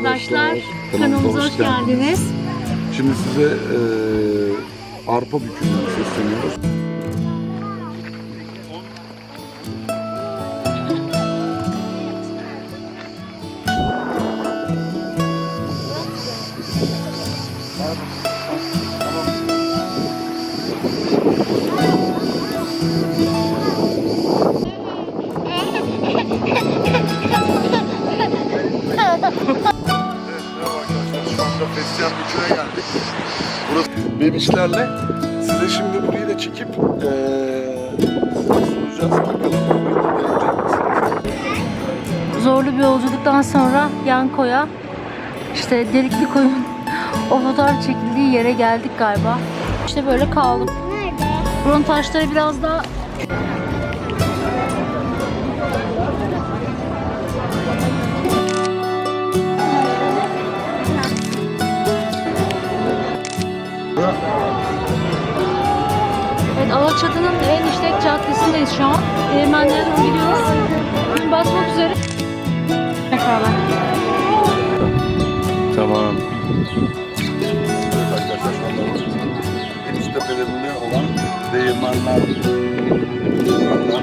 arkadaşlar. Kanalımıza hoş geldiniz. Şimdi size e, arpa bükümünü sesleniyoruz. Fesleğen büküne geldik. Burası bebişlerle. Size şimdi burayı da çekip. Bakalım misiniz? Zorlu bir yolculuktan sonra Yanko'ya işte delikli koyun o fotoğraf çekildiği yere geldik galiba. İşte böyle kaldım. Buranın taşları biraz daha Evet Alaçatı'nın en işlek caddesindeyiz şu an. Değirmenlere doğru gidiyoruz. Gün batmak üzere. Tekrarlar. Tamam. Evet arkadaşlar şu anda en üst tepelerinde olan değirmenler. Değirmenler.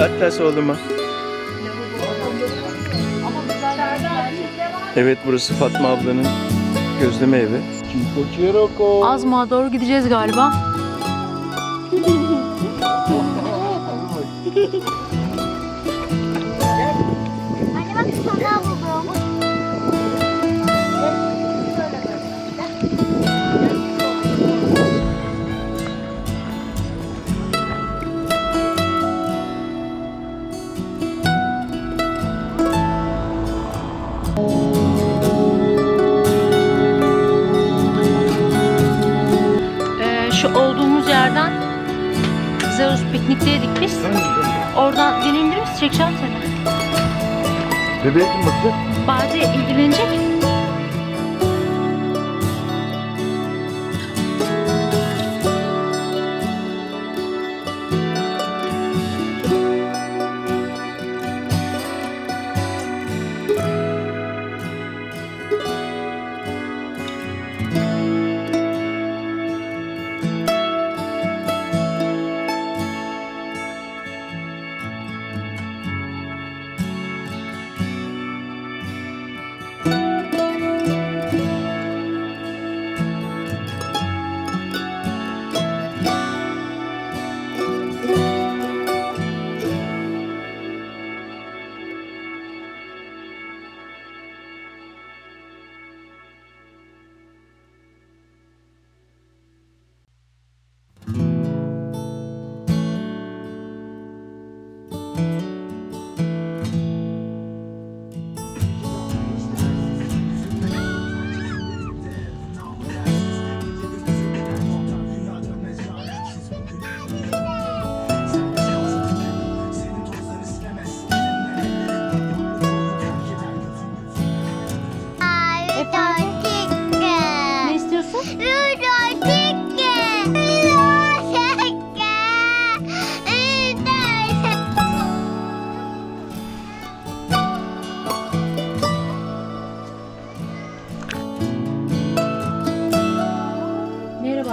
Atlas oğluma. Evet burası Fatma ablanın gözleme evi. Azma'a doğru gideceğiz galiba. Çekeceğim seni. Bebeğe kim bakıyor? Bade ilgilenecek. Ne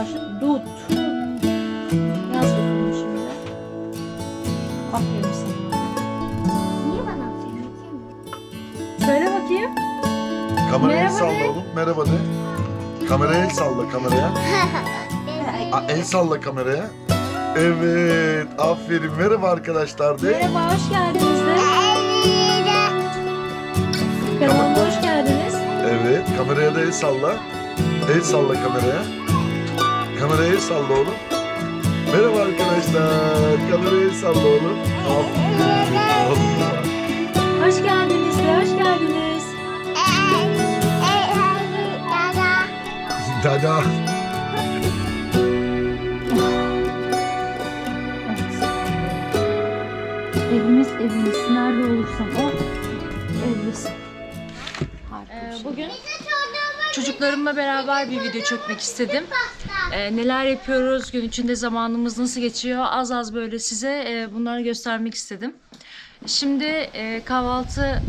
Başlıyor? Dut. Yaz bakalım şimdi. Aferin sana. Niye bana söylüyorsun? Söyle bakayım. Kameraya el Merhaba salla de. oğlum. Merhaba de. Kameraya el salla kameraya. Aa, el salla kameraya. Evet. Aferin. Merhaba arkadaşlar de. Merhaba, hoş geldiniz de. Kanalıma hoş geldiniz. Evet. Kameraya da el salla. El salla kameraya. Kameraya el salla oğlum. Merhaba arkadaşlar. Kameraya el salla oğlum. Hoş geldiniz de, hoş geldiniz. Dada. Evimiz evimiz. Nerede olursan o evlisin. Harika Bugün çocuklarımla beraber bir video çekmek istedim. Ee, neler yapıyoruz, gün içinde zamanımız nasıl geçiyor az az böyle size e, bunları göstermek istedim. Şimdi e, kahvaltı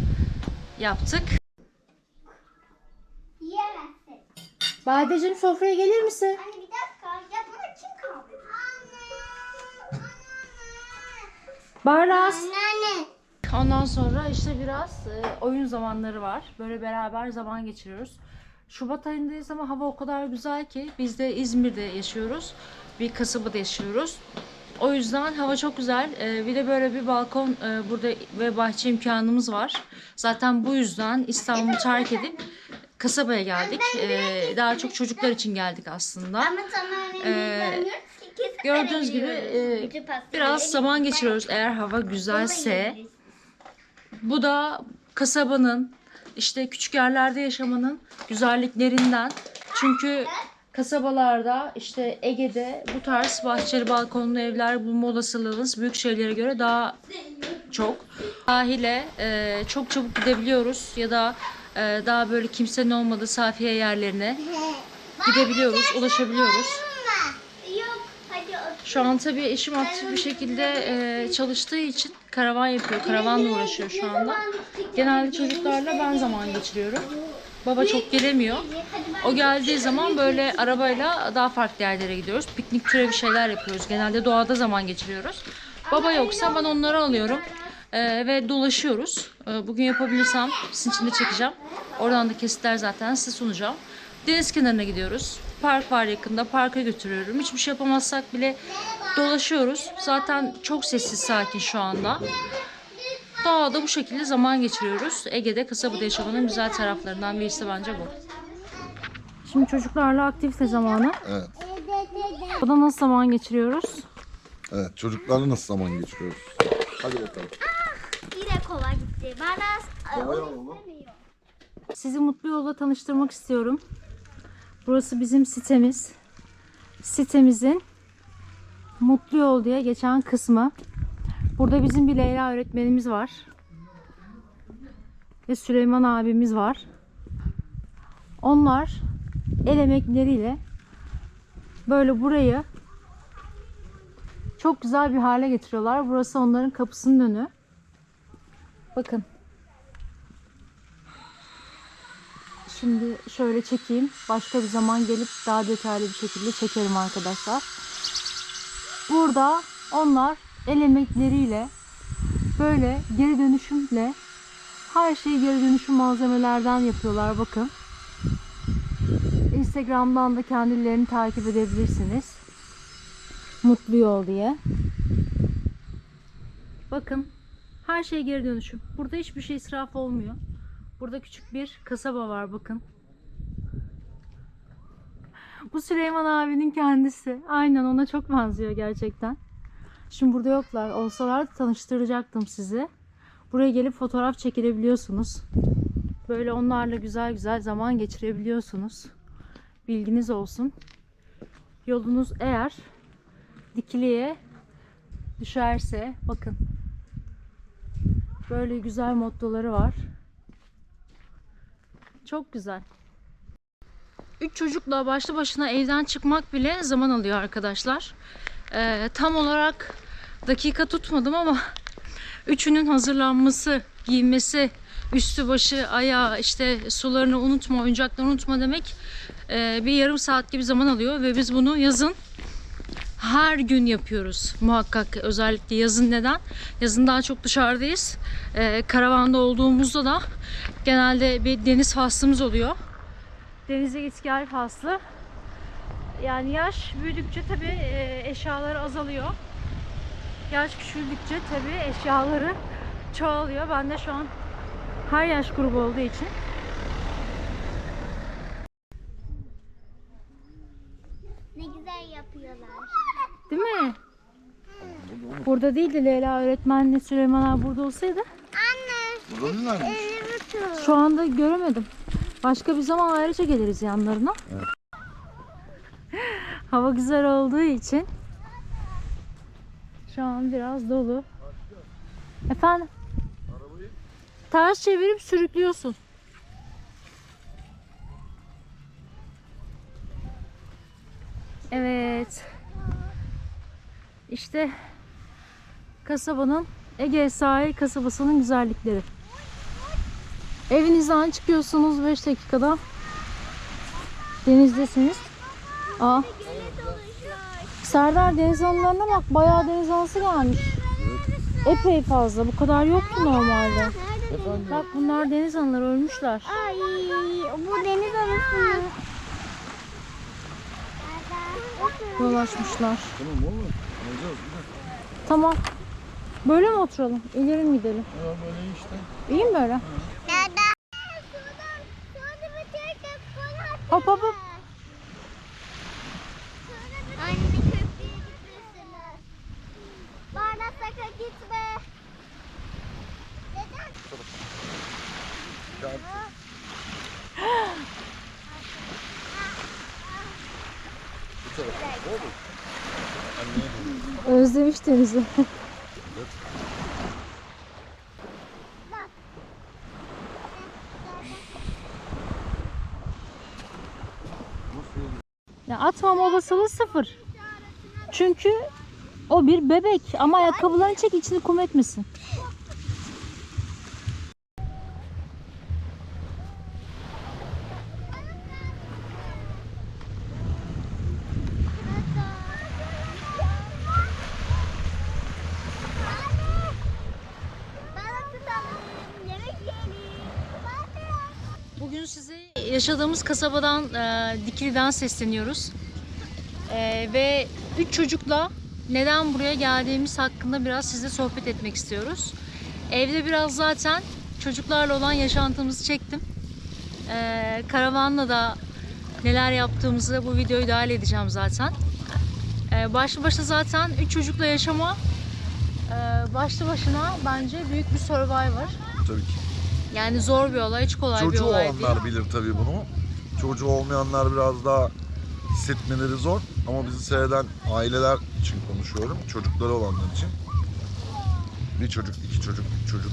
yaptık. Yiyemezsin. Badeciğim sofraya gelir misin? Anne bir dakika. Ya buna kim kaldı? Anne. Barlas. Anne. Ondan sonra işte biraz e, oyun zamanları var. Böyle beraber zaman geçiriyoruz. Şubat ayındayız ama hava o kadar güzel ki biz de İzmir'de yaşıyoruz. Bir kasabada yaşıyoruz. O yüzden hava çok güzel. E, bir de böyle bir balkon e, burada ve bahçe imkanımız var. Zaten bu yüzden İstanbul'u terk edip kasabaya geldik. E, daha çok çocuklar için geldik aslında. Ee, Gördüğünüz gibi e, biraz zaman geçiriyoruz eğer hava güzelse. Bu da kasabanın işte küçük yerlerde yaşamanın güzelliklerinden. Çünkü kasabalarda işte Ege'de bu tarz bahçeli balkonlu evler bulma olasılığınız büyük şehirlere göre daha çok. Sahile e, çok çabuk gidebiliyoruz ya da e, daha böyle kimsenin olmadığı safiye yerlerine gidebiliyoruz, ulaşabiliyoruz. Şu an tabii eşim aktif bir şekilde e, çalıştığı için karavan yapıyor. Karavanla uğraşıyor şu anda. Genelde çocuklarla ben zaman geçiriyorum. Baba çok gelemiyor. O geldiği zaman böyle arabayla daha farklı yerlere gidiyoruz. Piknik türevi şeyler yapıyoruz. Genelde doğada zaman geçiriyoruz. Baba yoksa ben onları alıyorum. e, ve dolaşıyoruz. E, bugün yapabilirsem sizin için de çekeceğim. Oradan da kesitler zaten size sunacağım. Deniz kenarına gidiyoruz. Park var yakında. Parka götürüyorum. Hiçbir şey yapamazsak bile dolaşıyoruz. Zaten çok sessiz sakin şu anda. Doğada bu şekilde zaman geçiriyoruz. Ege'de kasabada yaşamanın güzel taraflarından birisi bence bu. Şimdi çocuklarla aktivite zamanı. Evet. Burada nasıl zaman geçiriyoruz? Evet. Çocuklarla nasıl zaman geçiriyoruz? Hadi bakalım. Yine kova gitti. Bana. Sizi Mutlu Yol'la tanıştırmak istiyorum. Burası bizim sitemiz. Sitemizin Mutlu Yol diye geçen kısmı. Burada bizim bir Leyla öğretmenimiz var. Ve Süleyman abimiz var. Onlar el emekleriyle böyle burayı çok güzel bir hale getiriyorlar. Burası onların kapısının önü. Bakın. Şimdi şöyle çekeyim. Başka bir zaman gelip daha detaylı bir şekilde çekerim arkadaşlar. Burada onlar el emekleriyle böyle geri dönüşümle her şeyi geri dönüşüm malzemelerden yapıyorlar bakın. Instagram'dan da kendilerini takip edebilirsiniz. Mutlu yol diye. Bakın her şey geri dönüşüm. Burada hiçbir şey israf olmuyor. Burada küçük bir kasaba var bakın. Bu Süleyman abinin kendisi. Aynen ona çok benziyor gerçekten. Şimdi burada yoklar. Olsalar tanıştıracaktım sizi. Buraya gelip fotoğraf çekilebiliyorsunuz. Böyle onlarla güzel güzel zaman geçirebiliyorsunuz. Bilginiz olsun. Yolunuz eğer dikiliye düşerse bakın. Böyle güzel mottoları var. Çok güzel. Üç çocukla başlı başına evden çıkmak bile zaman alıyor arkadaşlar. Ee, tam olarak dakika tutmadım ama üçünün hazırlanması, giyinmesi, üstü başı, ayağı, işte sularını unutma, oyuncaklarını unutma demek e, bir yarım saat gibi zaman alıyor ve biz bunu yazın her gün yapıyoruz muhakkak özellikle yazın neden? Yazın daha çok dışarıdayız. Ee, karavanda olduğumuzda da genelde bir deniz faslımız oluyor. Denize git gel faslı. Yani yaş büyüdükçe tabi eşyaları azalıyor. Yaş küçüldükçe tabi eşyaları çoğalıyor. Ben de şu an her yaş grubu olduğu için ne güzel yapıyorlar. değil mi? Burada değil de Leyla öğretmenle Süleyman abi burada olsaydı Anne. Burada nelermiş? Elimi tut. Şu anda göremedim. Başka bir zaman ayrıca geliriz yanlarına. Hava güzel olduğu için şu an biraz dolu. Efendim? Ters çevirip sürüklüyorsun. Evet. İşte kasabanın Ege sahil kasabasının güzellikleri. Evinizden çıkıyorsunuz 5 dakikada. Denizdesiniz. Aa. Serdar deniz anılarına bak bayağı deniz anısı gelmiş. Epey fazla. Bu kadar yoktu normalde. Bak bunlar deniz anıları ölmüşler. Ay bu deniz anası. Dolaşmışlar. Tamam oğlum. Alacağız. Tamam. Böyle mi oturalım? İleri mi gidelim? Ya böyle işte. İyi mi böyle? Kola Hop hop hop. Anne köprüye gitme. Neden? Özlemiş denizi. Ya atmam olasılığı sıfır. Çünkü o bir bebek ama ayakkabılarını çek içini kum etmesin. Yaşadığımız kasabadan e, Dikili'den sesleniyoruz. E, ve üç çocukla neden buraya geldiğimiz hakkında biraz sizle sohbet etmek istiyoruz. Evde biraz zaten çocuklarla olan yaşantımızı çektim. E, karavanla da neler yaptığımızı bu videoyu dahil edeceğim zaten. E, başlı başına zaten üç çocukla yaşama e, başlı başına bence büyük bir survivor. Tabii ki. Yani zor bir olay, hiç kolay bir Çocuğu olay değil. olanlar bilir tabii bunu. Çocuğu olmayanlar biraz daha hissetmeleri zor. Ama bizi seyreden aileler için konuşuyorum. Çocukları olanlar için. Bir çocuk, iki çocuk, üç çocuk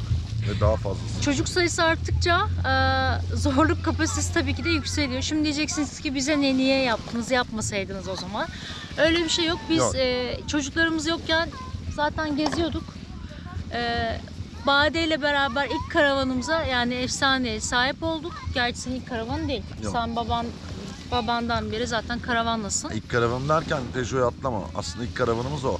ve daha fazlası. Çocuk sayısı arttıkça e, zorluk kapasitesi tabii ki de yükseliyor. Şimdi diyeceksiniz ki bize ne niye yaptınız yapmasaydınız o zaman. Öyle bir şey yok. Biz Yok. e, çocuklarımız yokken zaten geziyorduk. E, Bade ile beraber ilk karavanımıza yani efsaneye sahip olduk. Gerçi senin ilk karavan değil. Yok. Sen baban babandan beri zaten karavanlasın. İlk karavan derken Peugeot'u atlama. Aslında ilk karavanımız o.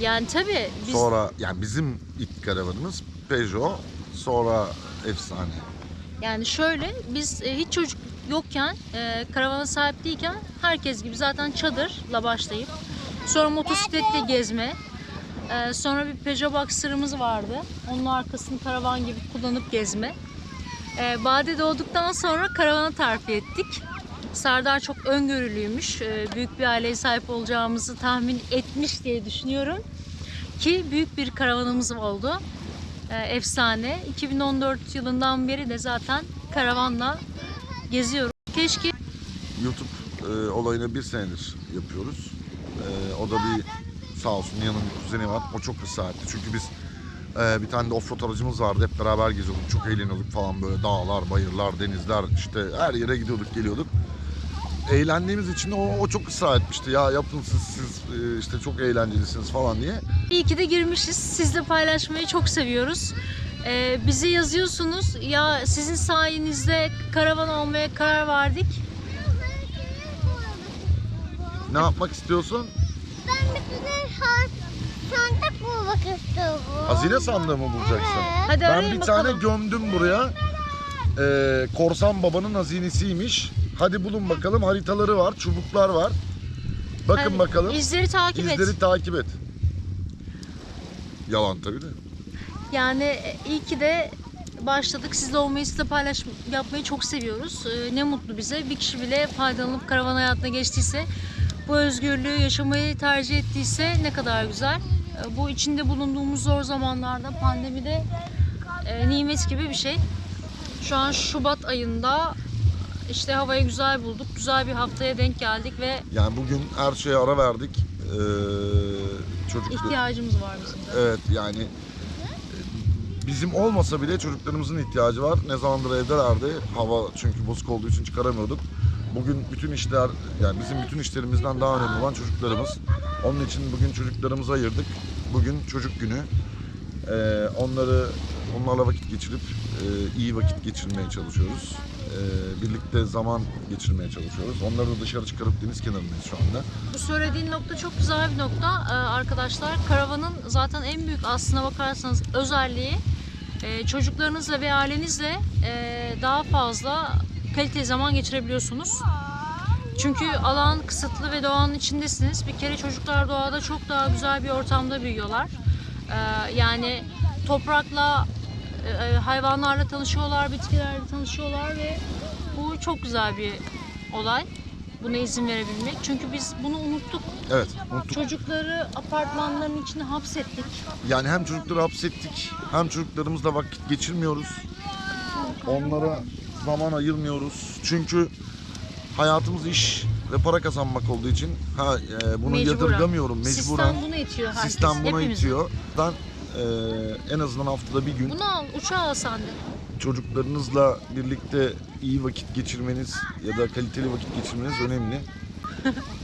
Yani tabii biz Sonra yani bizim ilk karavanımız Peugeot. Sonra efsane. Yani şöyle biz e, hiç çocuk yokken e, karavana sahip değilken herkes gibi zaten çadırla başlayıp sonra motosikletle gezme e, sonra bir Peugeot Boxer'ımız vardı. Onun arkasını karavan gibi kullanıp gezme. E, Bade doğduktan sonra karavana terfi ettik. Serdar çok öngörülüymüş. E, büyük bir aileye sahip olacağımızı tahmin etmiş diye düşünüyorum. Ki büyük bir karavanımız oldu. E, efsane. 2014 yılından beri de zaten karavanla geziyorum. Keşke YouTube e, olayını bir senedir yapıyoruz. E, o da bir sağ olsun yanında bir kuzeni var. O çok ısrar etti. Çünkü biz e, bir tane de offroad aracımız vardı. Hep beraber geziyorduk. Çok eğleniyorduk falan böyle dağlar, bayırlar, denizler işte her yere gidiyorduk, geliyorduk. Eğlendiğimiz için o, o çok ısrar etmişti. Ya yapın siz, siz e, işte çok eğlencelisiniz falan diye. iyi ki de girmişiz. Sizle paylaşmayı çok seviyoruz. E, bize yazıyorsunuz. Ya sizin sayenizde karavan olmaya karar verdik. Ne yapmak istiyorsun? Tane ha- sandık bulmak istiyorum. Hazine sandığı mı bulacaksın? Hadi Ben arayın bir bakalım. tane gömdüm buraya. Ee, Korsan babanın hazinesiymiş. Hadi bulun bakalım. Haritaları var, çubuklar var. Bakın Hadi, bakalım. İzleri takip et. İzleri takip et. Yalan tabii de. Yani e, iyi ki de başladık. Sizle olmayı, sizle paylaş yapmayı çok seviyoruz. Ee, ne mutlu bize. Bir kişi bile faydalanıp karavan hayatına geçtiyse, bu özgürlüğü yaşamayı tercih ettiyse ne kadar güzel. Ee, bu içinde bulunduğumuz zor zamanlarda, pandemide e, nimet gibi bir şey. Şu an Şubat ayında işte havayı güzel bulduk. Güzel bir haftaya denk geldik ve Yani bugün her şeye ara verdik. Ee, çocuk ihtiyacımız var bizim de. Evet yani e, bizim olmasa bile çocuklarımızın ihtiyacı var. Ne zamandır evdelerdi. Hava çünkü bozuk olduğu için çıkaramıyorduk. Bugün bütün işler yani bizim bütün işlerimizden daha önemli olan çocuklarımız. Onun için bugün çocuklarımızı ayırdık. Bugün çocuk günü. Ee, onları onlarla vakit geçirip e, iyi vakit geçirmeye çalışıyoruz. Ee, birlikte zaman geçirmeye çalışıyoruz. Onları da dışarı çıkarıp deniz kenarındayız şu anda. Bu söylediğin nokta çok güzel bir nokta Ee, arkadaşlar. Karavanın zaten en büyük aslına bakarsanız özelliği e, çocuklarınızla ve ailenizle e, daha fazla kaliteli zaman geçirebiliyorsunuz. Çünkü alan kısıtlı ve doğanın içindesiniz. Bir kere çocuklar doğada çok daha güzel bir ortamda büyüyorlar. Ee, yani toprakla, e, e, hayvanlarla tanışıyorlar, bitkilerle tanışıyorlar ve bu çok güzel bir olay. Buna izin verebilmek. Çünkü biz bunu unuttuk. Evet, unuttuk. Çocukları apartmanların içine hapsettik. Yani hem çocukları hapsettik, hem çocuklarımızla vakit geçirmiyoruz. Onlara zaman ayırmıyoruz. Çünkü hayatımız iş ve para kazanmak olduğu için ha e, bunu Mecburen. yadırgamıyorum mecburen. Sistem bunu itiyor herkes. Sistem bunu hepimizi. itiyor. Ben e, en azından haftada bir gün Bunu al, uçağa al sen de. çocuklarınızla birlikte iyi vakit geçirmeniz ya da kaliteli vakit geçirmeniz önemli.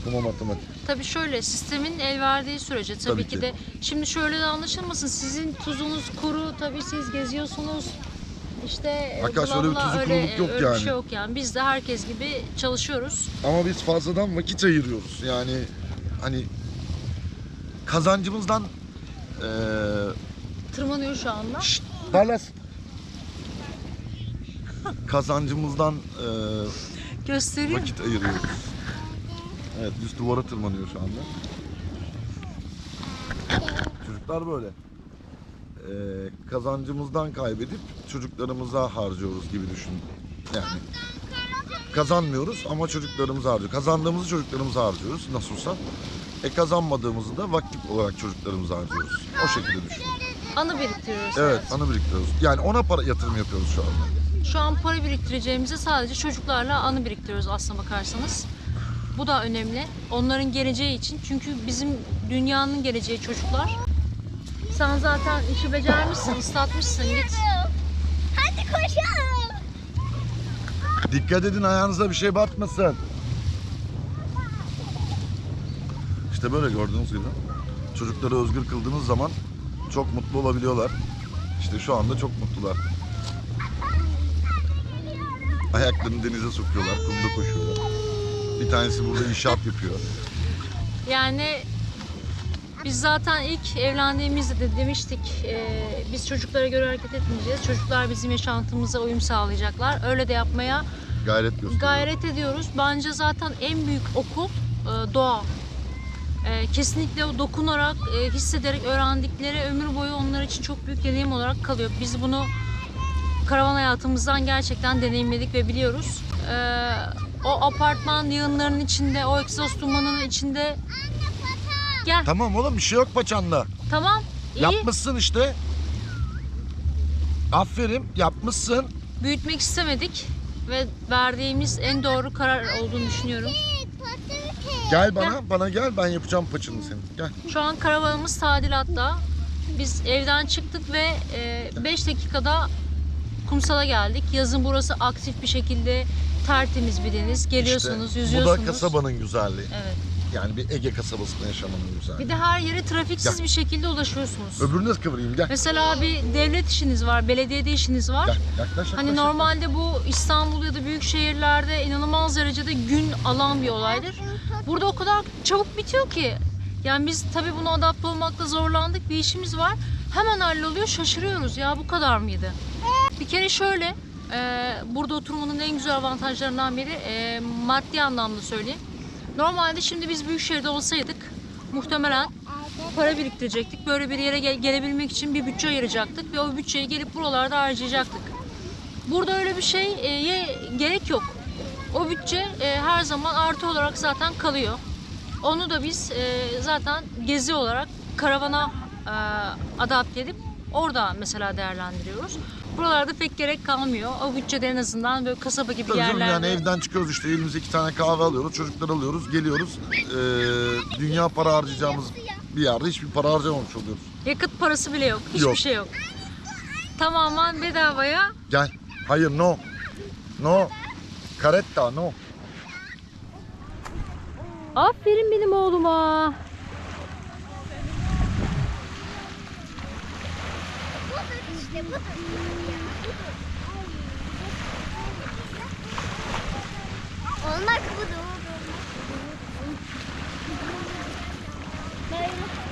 Kuma matematik. Tabii şöyle sistemin el verdiği sürece tabii, Tabii ki. ki. de şimdi şöyle de anlaşılmasın sizin tuzunuz kuru tabii siz geziyorsunuz işte Arkadaşlar bla öyle bir bla, tuzu öyle, kuruluk yok öyle bir yani. şey yok yani biz de herkes gibi çalışıyoruz. Ama biz fazladan vakit ayırıyoruz. Yani hani kazancımızdan eee Tırmanıyor şu anda. Şşt, Dallas. kazancımızdan eee, Gösteriyor. vakit ayırıyoruz. Evet düz duvara tırmanıyor şu anda. Çocuklar böyle. Eee, kazancımızdan kaybedip çocuklarımıza harcıyoruz gibi düşün. Yani kazanmıyoruz ama çocuklarımıza harcıyoruz. Kazandığımızı çocuklarımıza harcıyoruz nasılsa. E kazanmadığımızı da vakit olarak çocuklarımıza harcıyoruz. O şekilde düşün. Anı biriktiriyoruz. Evet, anı biriktiriyoruz. Yani ona para yatırım yapıyoruz şu anda. Şu an para biriktireceğimize sadece çocuklarla anı biriktiriyoruz aslına bakarsanız. Bu da önemli. Onların geleceği için. Çünkü bizim dünyanın geleceği çocuklar. Sen zaten işi becermişsin, ıslatmışsın. Git. Hadi koşalım. Dikkat edin ayağınıza bir şey batmasın. İşte böyle gördüğünüz gibi. Çocukları özgür kıldığınız zaman çok mutlu olabiliyorlar. İşte şu anda çok mutlular. Ayaklarını denize sokuyorlar, kumda koşuyorlar. Bir tanesi burada inşaat yapıyor. Yani biz zaten ilk evlendiğimizde de demiştik e, biz çocuklara göre hareket etmeyeceğiz. Çocuklar bizim yaşantımıza uyum sağlayacaklar. Öyle de yapmaya Gayret gösteriyor. gayret ediyoruz. Bence zaten en büyük okul e, doğa. E, kesinlikle o dokunarak, e, hissederek öğrendikleri ömür boyu onlar için çok büyük deneyim olarak kalıyor. Biz bunu karavan hayatımızdan gerçekten deneyimledik ve biliyoruz. E, o apartman yığınlarının içinde, o egzoz dumanının içinde gel. Tamam oğlum bir şey yok paçanda. Tamam. iyi. Yapmışsın işte. Aferin yapmışsın. Büyütmek istemedik ve verdiğimiz en doğru karar olduğunu düşünüyorum. Gel bana, bana gel ben yapacağım paçını senin. Gel. Şu an karavanımız tadilatta. Biz evden çıktık ve 5 dakikada kumsala geldik. Yazın burası aktif bir şekilde tertemiz bir deniz. Geliyorsunuz, İşte yüzüyorsunuz. Bu da kasabanın güzelliği. Evet. Yani bir Ege kasabasında yaşamanın güzelliği. Bir de her yere trafiksiz Gel. bir şekilde ulaşıyorsunuz. Öbürünü de kıvırayım gel. Mesela bir devlet işiniz var, belediyede işiniz var. Gel yaklaş yaklaş. Hani yaklaş. normalde bu İstanbul ya da büyük şehirlerde inanılmaz derecede gün alan bir olaydır. Burada o kadar çabuk bitiyor ki. Yani biz tabii buna adapte olmakta zorlandık. Bir işimiz var. Hemen halloluyor. Şaşırıyoruz ya bu kadar mıydı? Bir kere şöyle. e, burada oturmanın en güzel avantajlarından biri e, maddi anlamda söyleyeyim. Normalde şimdi biz büyük şehirde olsaydık muhtemelen para biriktirecektik. Böyle bir yere gel- gelebilmek için bir bütçe ayıracaktık ve o bütçeyi gelip buralarda harcayacaktık. Burada öyle bir şeye gerek yok. O bütçe e, her zaman artı olarak zaten kalıyor. Onu da biz e, zaten gezi olarak karavana e, adapte edip orada mesela değerlendiriyoruz. Buralarda pek gerek kalmıyor. O bütçede en azından böyle kasaba gibi Tabii canım, yerlerde. yani evden çıkıyoruz işte elimize iki tane kahve alıyoruz, çocuklar alıyoruz, geliyoruz. Ee, dünya para harcayacağımız bir yerde hiçbir para harcamamış oluyoruz. Yakıt parası bile yok. Hiçbir Yok. şey yok. Tamamen bedavaya Gel. Hayır no. No. Caretta no. Aferin benim oğluma. İşte budur. Ya, budur. Olmak budur. Böyle.